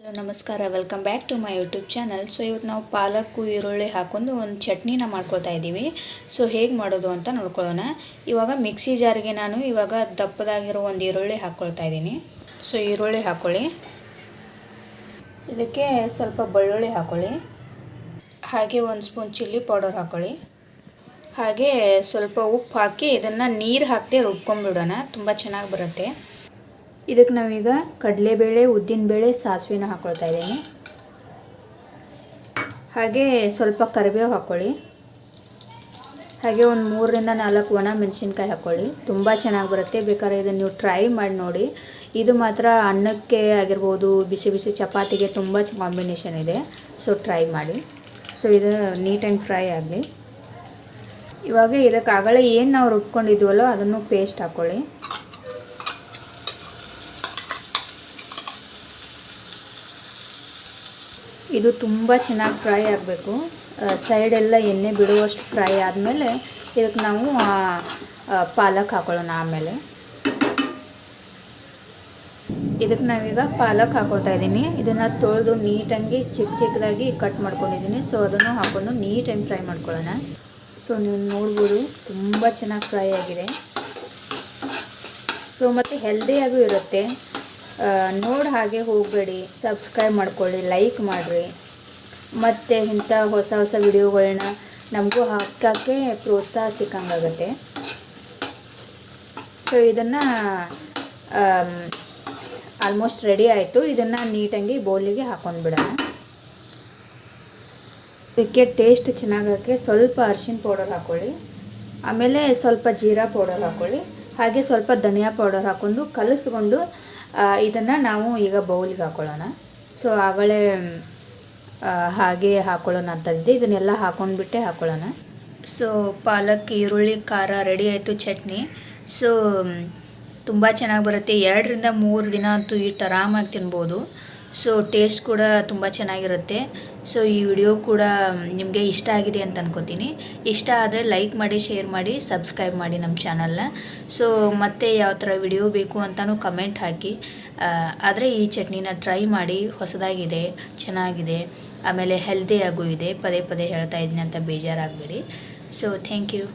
Hello, ನಮಸ್ಕಾರ. Welcome back to my YouTube channel so ಇವತ್ತು ನಾವು ಪಾಲಕ್ಕು, ಈರುಳ್ಳಿ ಹಾಕೊಂಡು ಒಂದು ಚಟ್ನಿನ ಮಾಡ್ಕೊಳ್ತಾ ಇದ್ದೀವಿ. ಸೊ ಹೇಗೆ ಮಾಡೋದು ಅಂತ ನೋಡ್ಕೊಳ್ಳೋಣ. ಇವಾಗ ಮಿಕ್ಸಿ ಜಾರಿಗೆ ನಾನು ಇವಾಗ ದಪ್ಪದಾಗಿರೋ ಒಂದು ಈರುಳ್ಳಿ ಹಾಕ್ಕೊಳ್ತಾ ಇದ್ದೀನಿ. ಸೊ ಈರುಳ್ಳಿ ಹಾಕ್ಕೊಳ್ಳಿ. ಇದಕ್ಕೆ ಸ್ವಲ್ಪ ಬೆಳ್ಳುಳ್ಳಿ ಹಾಕ್ಕೊಳ್ಳಿ. ಹಾಗೆ ಒಂದು ಸ್ಪೂನ್ ಚಿಲ್ಲಿ ಪೌಡರ್ ಹಾಕ್ಕೊಳ್ಳಿ. ಹಾಗೆ ಸ್ವಲ್ಪ ಉಪ್ಪು ಹಾಕಿ ಇದನ್ನು ನೀರು ಹಾಕದೆ ರುಬ್ಕೊಂಡ್ಬಿಡೋಣ. ತುಂಬ ಚೆನ್ನಾಗಿ ಬರುತ್ತೆ. ಇದಕ್ಕೆ ನಾವೀಗ ಕಡಲೆಬೇಳೆ, ಉದ್ದಿನಬೇಳೆ, ಸಾಸಿವೆನ ಹಾಕ್ಕೊಳ್ತಾ ಇದ್ದೀನಿ. ಹಾಗೆ ಸ್ವಲ್ಪ ಕರಿಬೇವು ಹಾಕ್ಕೊಳ್ಳಿ ಹಾಗೆ ಒಂದು ಮೂರರಿಂದ ನಾಲ್ಕು ಒಣ ಮೆಣಸಿನ್ಕಾಯಿ ಹಾಕ್ಕೊಳ್ಳಿ ತುಂಬ ಚೆನ್ನಾಗಿ ಬರುತ್ತೆ. ಬೇಕಾದ್ರೆ ಇದನ್ನು ನೀವು ಟ್ರೈ ಮಾಡಿ ನೋಡಿ. ಇದು ಮಾತ್ರ ಅನ್ನಕ್ಕೆ ಆಗಿರ್ಬೋದು, ಬಿಸಿ ಬಿಸಿ ಚಪಾತಿಗೆ ತುಂಬ ಕಾಂಬಿನೇಷನ್ ಇದೆ. ಸೊ ಟ್ರೈ ಮಾಡಿ. ಸೊ ಇದು ನೀಟ್ ಆ್ಯಂಡ್ ಫ್ರೈ ಆಗಲಿ. ಇವಾಗ ಇದಕ್ಕೆ ಆಗಲೇ ಏನು ನಾವು ರುಬ್ಕೊಂಡಿದ್ವಲ್ಲೋ ಅದನ್ನು ಪೇಸ್ಟ್ ಹಾಕ್ಕೊಳ್ಳಿ ಇದು ತುಂಬ ಚೆನ್ನಾಗಿ ಫ್ರೈ ಆಗಬೇಕು. ಸೈಡೆಲ್ಲ ಎಣ್ಣೆ ಬಿಡುವಷ್ಟು ಫ್ರೈ ಆದಮೇಲೆ ಇದಕ್ಕೆ ನಾವು ಪಾಲಕ್ ಹಾಕೊಳ್ಳೋಣ ಆಮೇಲೆ. ಇದಕ್ಕೆ ನಾವೀಗ ಪಾಲಕ್ ಹಾಕೊಳ್ತಾ ಇದ್ದೀನಿ. ಇದನ್ನು ತೊಳೆದು ನೀಟಾಗಿ ಚಿಕ್ಕ ಚಿಕ್ಕದಾಗಿ ಕಟ್ ಮಾಡ್ಕೊಂಡಿದ್ದೀನಿ. ಸೊ ಅದನ್ನು ಹಾಕೊಂಡು ನೀಟಾಗಿ ಫ್ರೈ ಮಾಡ್ಕೊಳ್ಳೋಣ. ಸೊ ನೀವು ನೋಡ್ಬೋದು ತುಂಬ ಚೆನ್ನಾಗಿ ಫ್ರೈ ಆಗಿದೆ. ಸೊ ಮತ್ತು ಹೆಲ್ದಿಯಾಗೂ ಇರುತ್ತೆ. ನೋಡಿ ಹಾಗೆ ಹೋಗಬೇಡಿ. ಸಬ್ಸ್ಕ್ರೈಬ್ ಮಾಡ್ಕೊಳ್ಳಿ ಲೈಕ್ ಮಾಡಿರಿ. ಮತ್ತು ಇಂಥ ಹೊಸ ಹೊಸ ವಿಡಿಯೋಗಳನ್ನ ನಮಗೂ ಹಾಕೋಕ್ಕೆ ಪ್ರೋತ್ಸಾಹ ಸಿಕ್ಕಂಗಾಗತ್ತೆ. ಸೊ ಇದನ್ನು ಆಲ್ಮೋಸ್ಟ್ ರೆಡಿ ಆಯಿತು. ಇದನ್ನು ನೀಟಾಗಿ ಬೌಲಿಗೆ ಹಾಕೊಂಡು ಬಿಡೋಣ. ಇದಕ್ಕೆ ಟೇಸ್ಟ್ ಚೆನ್ನಾಗಕ್ಕೆ ಸ್ವಲ್ಪ ಅರಿಶಿನ ಪೌಡರ್ ಹಾಕ್ಕೊಳ್ಳಿ ಆಮೇಲೆ ಸ್ವಲ್ಪ ಜೀರಾ ಪೌಡರ್ ಹಾಕ್ಕೊಳ್ಳಿ ಹಾಗೆ ಸ್ವಲ್ಪ ಧನಿಯಾ ಪೌಡರ್ ಹಾಕ್ಕೊಂಡು ಕಲಿಸ್ಕೊಂಡು ಇದನ್ನು ನಾವು ಈಗ ಬೌಲಿಗೆ ಹಾಕ್ಕೊಳ್ಳೋಣ ಸೊ ಆಗಳೇ ಹಾಗೆ ಹಾಕ್ಕೊಳ್ಳೋಣ ಅಂತಂದಿದ್ದೆ ಇದನ್ನೆಲ್ಲ ಹಾಕೊಂಡ್ಬಿಟ್ಟೆ ಹಾಕೊಳ್ಳೋಣ. ಸೊ ಪಾಲಕ್, ಈರುಳ್ಳಿ, ಖಾರ ರೆಡಿ ಆಯಿತು, ಚಟ್ನಿ. ಸೊ ತುಂಬ ಚೆನ್ನಾಗಿ ಬರುತ್ತೆ. ಎರಡರಿಂದ ಮೂರು ದಿನ ಅಂತೂ ಇಟ್ಟು ಆರಾಮಾಗಿ ತಿನ್ಬೋದು. ಸೊ ಟೇಸ್ಟ್ ಕೂಡ ತುಂಬ ಚೆನ್ನಾಗಿರುತ್ತೆ. ಸೊ ಈ ವಿಡಿಯೋ ಕೂಡ ನಿಮಗೆ ಇಷ್ಟ ಆಗಿದೆ ಅಂತ ಅನ್ಕೋತೀನಿ. ಇಷ್ಟ ಆದರೆ ಲೈಕ್ ಮಾಡಿ ಶೇರ್ ಮಾಡಿ ಸಬ್ಸ್ಕ್ರೈಬ್ ಮಾಡಿ ನಮ್ಮ ಚಾನಲ್ನ ಸೊ ಮತ್ತೆ ಯಾವ ಥರ ವಿಡಿಯೋ ಬೇಕು ಅಂತಲೂ ಕಮೆಂಟ್ ಹಾಕಿ. ಆದರೆ ಈ ಚಟ್ನಿನ ಟ್ರೈ ಮಾಡಿ, ಹೊಸದಾಗಿದೆ, ಚೆನ್ನಾಗಿದೆ, ಆಮೇಲೆ ಹೆಲ್ದಿಯಾಗೂ ಇದೆ, ಪದೇ ಪದೇ ಹೇಳ್ತಾ ಇದ್ದೀನಿ ಅಂತ ಬೇಜಾರಾಗಬೇಡಿ. So thank you